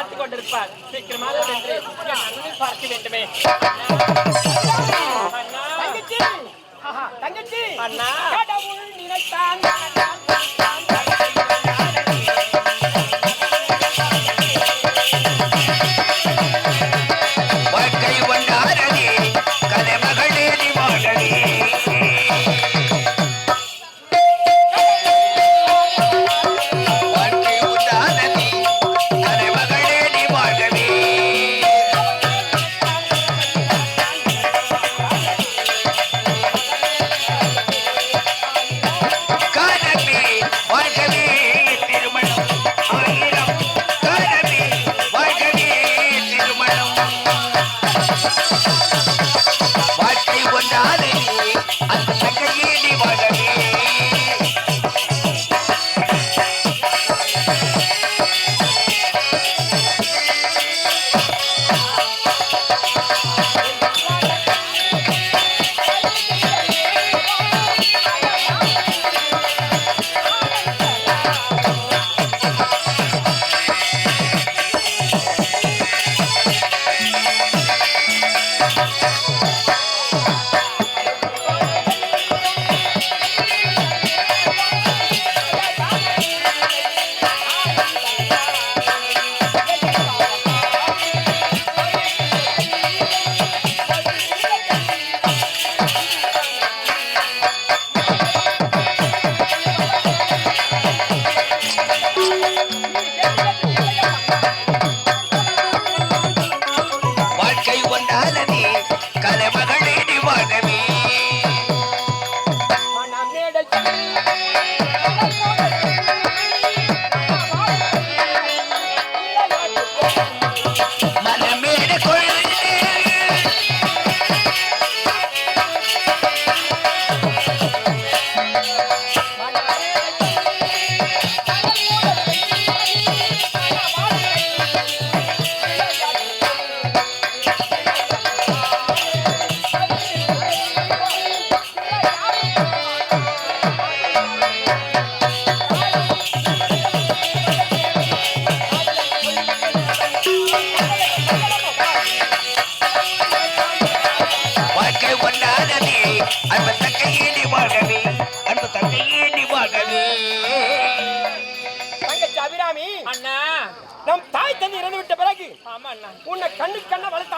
காத்துக் கொண்டிருப்பார் சீக்கிரமாக சென்று அண்ணனை பார்க்க வேண்டுமே. தங்கச்சி! அண்ணா! கடவுள் நினைத்தான்.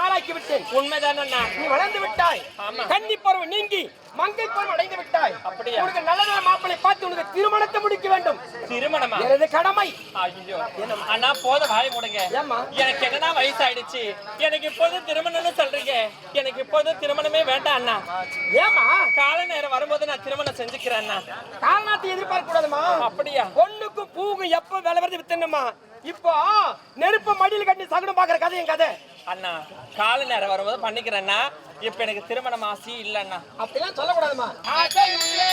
ஆளாக்கி விட்டேன் உண்மைதான் அண்ணா நீ வளர்ந்து விட்டாய். கன்னி பருவம் நீங்கி மங்கை பருவம் அடைந்து விட்டாய். அப்படியா? உனக்கு நல்ல நல்ல மாப்பிளை பார்த்து உனக்கு திருமணத்தை முடிக்க வேண்டும். திருமணமா? எனது கடமை. ஐயோ. அண்ணா போத வாய முடுங்க. ஏம்மா? எனக்கு என்னன்னா வயசாயிடுச்சு? எனக்கு இப்போது திருமணம்னு சொல்றீங்க. எனக்கு இப்போது திருமணமே வேண்டாம் அண்ணா. ஏமா கால நேரம் வரும்போது நான் திருமணம் செஞ்சுக்கிறேன் அண்ணா. காரணத்தை எதிர்பார்க்க கூடாதுமா அப்படியா? பொண்ணுக்கும் பூவுக்கும் எப்ப வேலை வருது வித்தணுமா இப்போ நெருப்பு மடியில் கட்டி சகுனம் பாக்குற கதை என் கதை. அண்ணா கால நேரம் வரும்போது பண்ணிக்கிறேன்னா இப்ப எனக்கு திருமணம் ஆசி இல்ல அண்ணா அப்படிலாம் சொல்லக்கூடாதுமா. ஆசையுள்ளே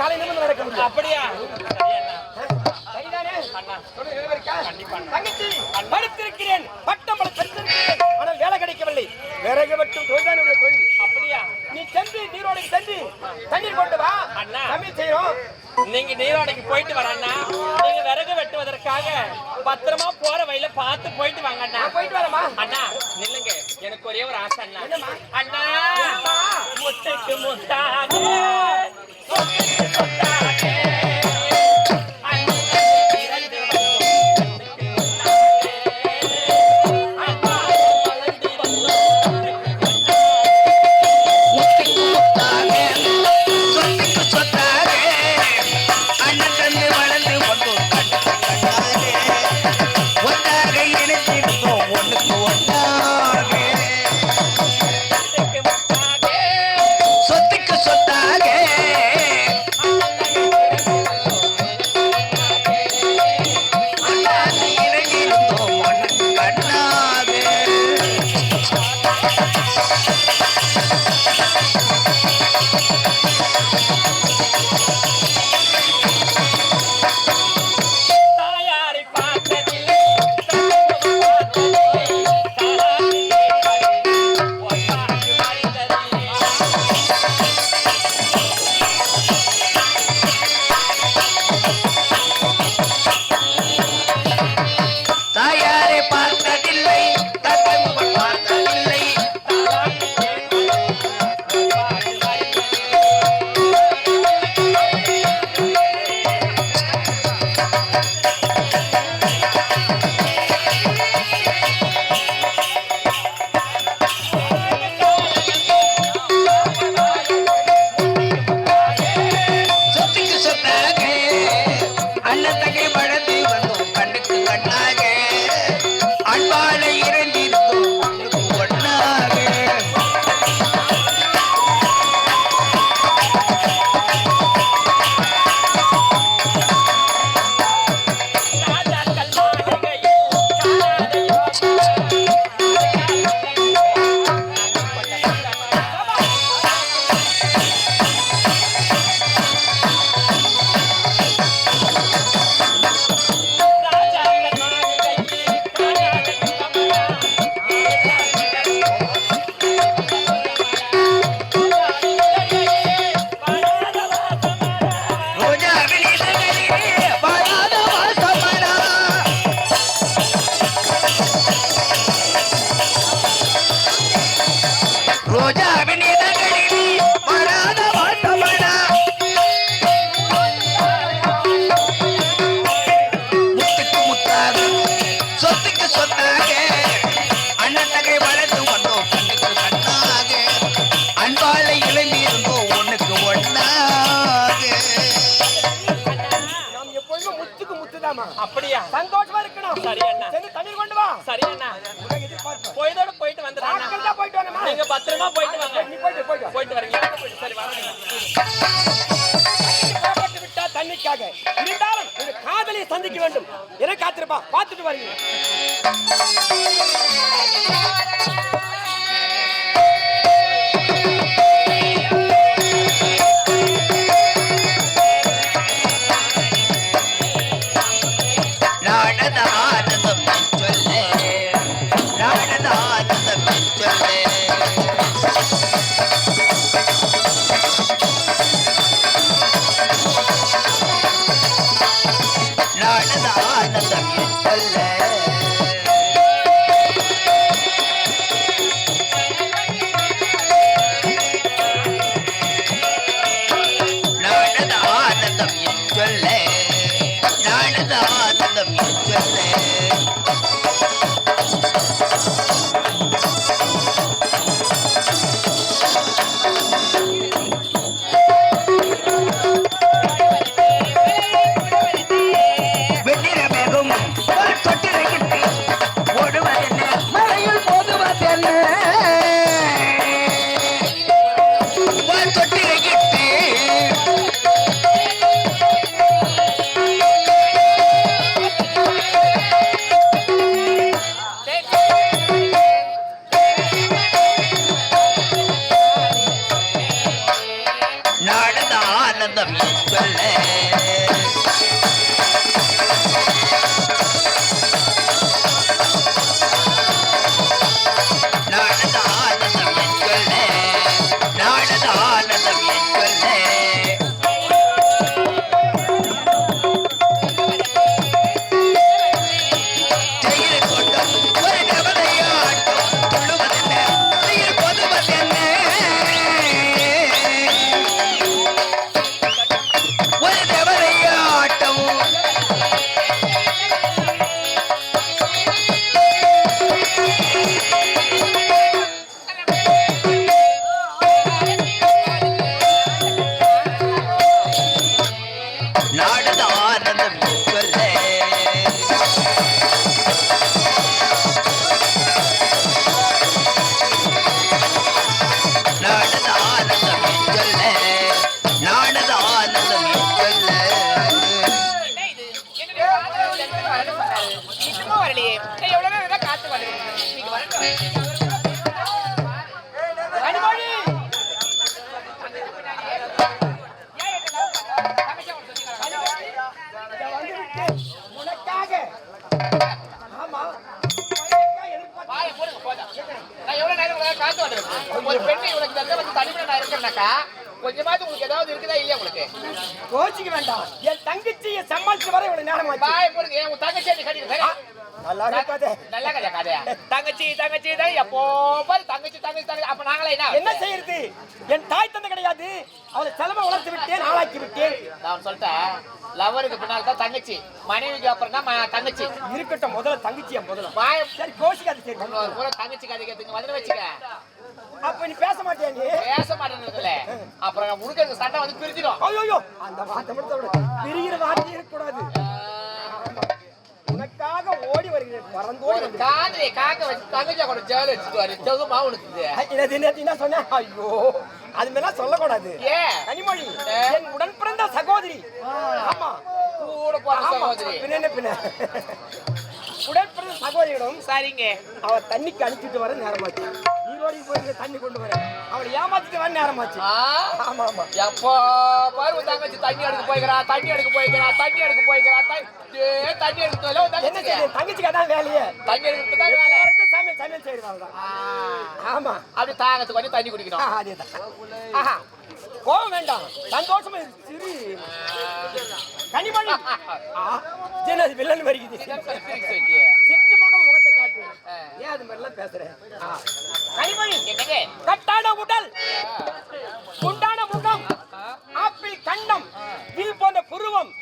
தலை நிமிர்ந்து நடக்க முடியும் அப்படியா படித்திருக்கிறேன். பட்டம் படித்திருக்கிறேன் ஆனால் வேலை கிடைக்கவில்லை. விறகு வெட்டும் தொழில்தான் தொழில். அப்படியா? நீ சென்று நீரோடைக்கு சென்று தண்ணீர் கொண்டு வா. அண்ணா. செய்யறோம் நீங்க நீரோடைக்கு போயிட்டு வர அண்ணா. நீங்க விறகு வெட்டுவதற்காக பத்திரமா போற வழியில பார்த்து போயிட்டு வாங்க அண்ணா. போயிட்டு வரேம்மா. அண்ணா நில்லுங்க. எனக்கு ஒரே ஒரு ஆசை அண்ணா? அண்ணா என்னம்மா? முத்துக்கு அப்படியா? சந்தோஷமா இருக்கணும். சரி அண்ணா. சென்று தண்ணீர் கொண்டு வா. சரி அண்ணா. போயதோட போயிட்டு வந்துடுறேன் போயிட்டு வரணுமா? நீங்க பத்திரமா போயிட்டு வாங்க. நீ போயிட்டு போயிட்டு. போயிட்டு வரீங்க. சரி வரீங்க புறப்பட்டு விட்டா தண்ணிக்காக. இருந்தாலும் ஒரு காதலியை சந்திக்க வேண்டும். என காத்திருப்பா. பார்த்துட்டு வரீங்க. ஆனந்த ஆனந்தம் சொல்ல. சொல்ல கோச்சிக்க வேண்டாம். என் தங்கச்சியை சமாளிச்சு வர இவ்வளவு நேரம் ஆச்சு. உன் தங்கச்சி எப்போ அப்ப நாங்களே என்ன செய்யறது? என் தாய் தந்தை கிடையாது. அவளை செலவை வளர்த்து விட்டேன் ஆளாக்கி விட்டேன். நான் சொல்லிட்டேன் லவருக்கு பின்னால் தான் தங்கச்சி. மனைவிக்கு அப்புறம் தான் தங்கச்சி. இருக்கட்டும் முதல்ல தங்கச்சியா முதல்ல. சரி கோச்சிக்காது சரி இன்னொரு பூரா தங்கச்சி கதை கேட்டுங்க. வந்து வச்சுக்க. அப்ப நீ பேச மாட்டியா நீ? பேச மாட்டேன்னு அப்புறம் நான் உனக்கு சண்டை வந்து பிரிஞ்சிடும். ஐயோ அந்த வார்த்தை மட்டும் விட பிரிகிற வார்த்தை இருக்கக்கூடாது. உனக்காக ஓடி வருகிறேன். பறந்தோடி காதலியை காக்க வச்சு தங்கச்சியா கூட ஜெயில வச்சுட்டு வரு தெகுமா உனக்கு? என்ன சொன்ன ஐயோ! அது மாதிரிலாம் சொல்லக்கூடாது. ஏன்? கனிமொழி ஏ? என் உடன் பிறந்த சகோதரி. ஆமா. கூட போற. சகோதரி. பின்ன என்ன பின்ன. உடன் பிறந்த சகோதரியிடம் சரிங்க. அவ தண்ணிக்கு அனுப்பிட்டு வர நேரமாச்சு நீரோடி போய் தண்ணி கொண்டு வர அவளை ஏமாத்திட்டு வர நேரமாச்சு ஆமா ஆமா. எப்போ பாரு உன் தங்கச்சி. தண்ணி எடுக்க போய்க்கிறா தண்ணி எடுக்க போய்க்கிறா தண்ணி எடுக்க போய்க்கிறா. தண்ணி எடுக்க உன் என்ன தங்கச்சிக்கு செய்யுது தங்கச்சிக்கு அதான் வேலையே. தண்ணி எடுக்கிறது தான் வேலை. சமையல் சமையல் ஆ, ஆமா. அப்படி தாகத்துக்கு கொஞ்சம் தண்ணி குடிக்கணும். ஆ, அதேதான் கோவம் வேண்டாம். சந்தோஷமா. சிரி. கனிமணி ஆ, ஜென அது வில்லன் வருகிறது ஏன் அது மாதிரிலாம் பேசுறேன்? ஆ. கனிமணி என்னங்க? கட்டான உடல். குண்டான முகம். ஆப்பிள் கண்டம். வில் போன்ற புருவம்.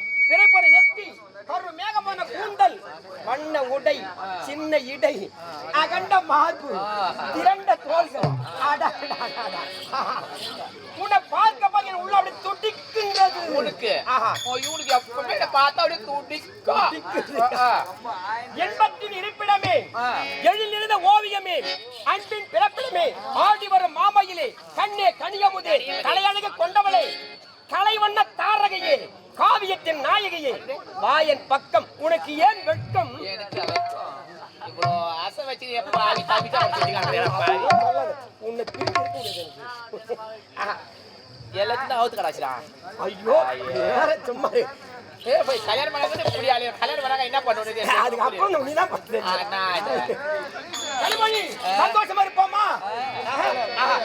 போன்ற நெத்தி. கரு மேகமான கூந்தல். வண்ண உடை. சின்ன இடை. அகண்ட மார்பு. திரண்ட தோள்கள். உன்னை பார்க்க என் உள்ள அப்படியே துடிக்கின்றது உனக்கு? இவனுக்கு எப்பவுமே பார்த்தா அப்படியே துடிக்கும். துடிக்குது. ஆ, எழிலிருந்த ஓவியமே அன்பின் பிறப்பிடமே ஆடி வரும் மாமையிலே கண்ணே கனியமுதே கலையழகு கொண்டவளே கலைவண்ண தாரகையே காவியத்தின் நாயகியே வாயன் பக்கம் உனக்கு ஏன் வெட்கம். உன்னை. எல்லாத்தையும் அவுத்து கடாச்சுடா. ஐயோ சும்மா போய் கல்யாணம் இப்படி ஆளு கல்யாணம் பண்ணாங்க என்ன பண்ணுறது அதுக்கு அப்புறம் சந்தோஷமா இருப்போமா? ஆஹா, ஆஹா.